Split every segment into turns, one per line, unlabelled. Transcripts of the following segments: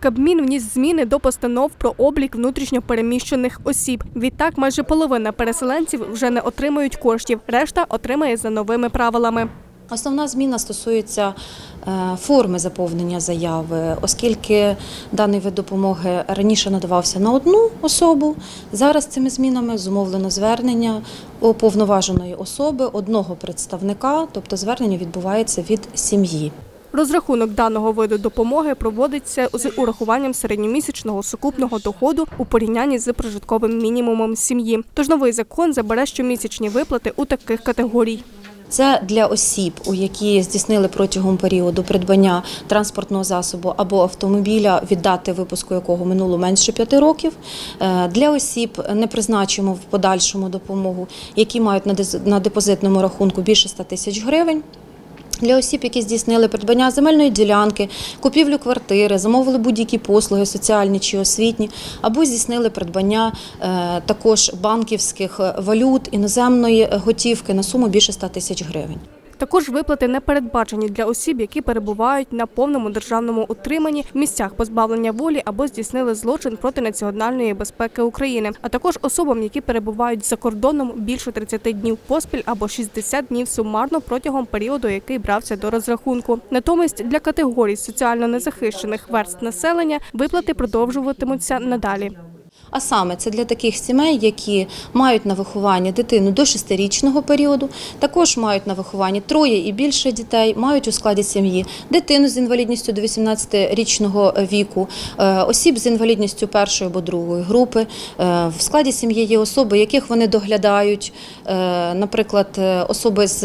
Кабмін вніс зміни до постанов про облік внутрішньо переміщених осіб. Відтак, майже половина переселенців вже не отримують коштів, решта отримає за новими правилами.
Основна зміна стосується е, форми заповнення заяви, оскільки даний вид допомоги раніше надавався на одну особу. Зараз цими змінами зумовлено звернення уповноваженої особи одного представника, тобто звернення відбувається від сім'ї.
Розрахунок даного виду допомоги проводиться з урахуванням середньомісячного сукупного доходу у порівнянні з прожитковим мінімумом сім'ї. Тож новий закон забере щомісячні виплати у таких категорій.
Це для осіб, у які здійснили протягом періоду придбання транспортного засобу або автомобіля, від дати випуску якого минуло менше п'яти років. Е, Для осіб не призначимо в подальшому допомогу, які мають на депозитному рахунку більше 100 тисяч гривень. Для осіб, які здійснили придбання земельної ділянки, купівлю квартири, замовили будь-які послуги, соціальні чи освітні, або здійснили придбання е, також банківських валют, іноземної готівки на суму більше 100 тисяч гривень.
Також виплати не передбачені для осіб, які перебувають на повному державному утриманні в місцях позбавлення волі або здійснили злочин проти національної безпеки України, а також особам, які перебувають за кордоном більше 30 днів поспіль або 60 днів сумарно протягом періоду, який брався до розрахунку. Натомість для категорій соціально незахищених верств населення виплати продовжуватимуться надалі.
А саме це для таких сімей, які мають на вихованні дитину до 6-річного періоду, також мають на вихованні троє і більше дітей, мають у складі сім'ї дитину з інвалідністю до 18-річного віку, е, осіб з інвалідністю першої або другої групи. Е, В складі сім'ї є особи, яких вони доглядають, е, наприклад, особи з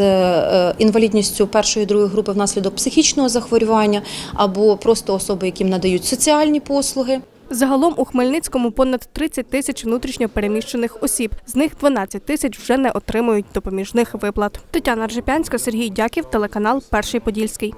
інвалідністю першої і другої групи внаслідок психічного захворювання, або просто особи, яким надають соціальні послуги.
Загалом у Хмельницькому понад 30 тисяч внутрішньо переміщених осіб. З них 12 тисяч вже не отримують допоміжних виплат. Тетяна Ржепянська, Сергій Дяків, телеканал Перший Подільський.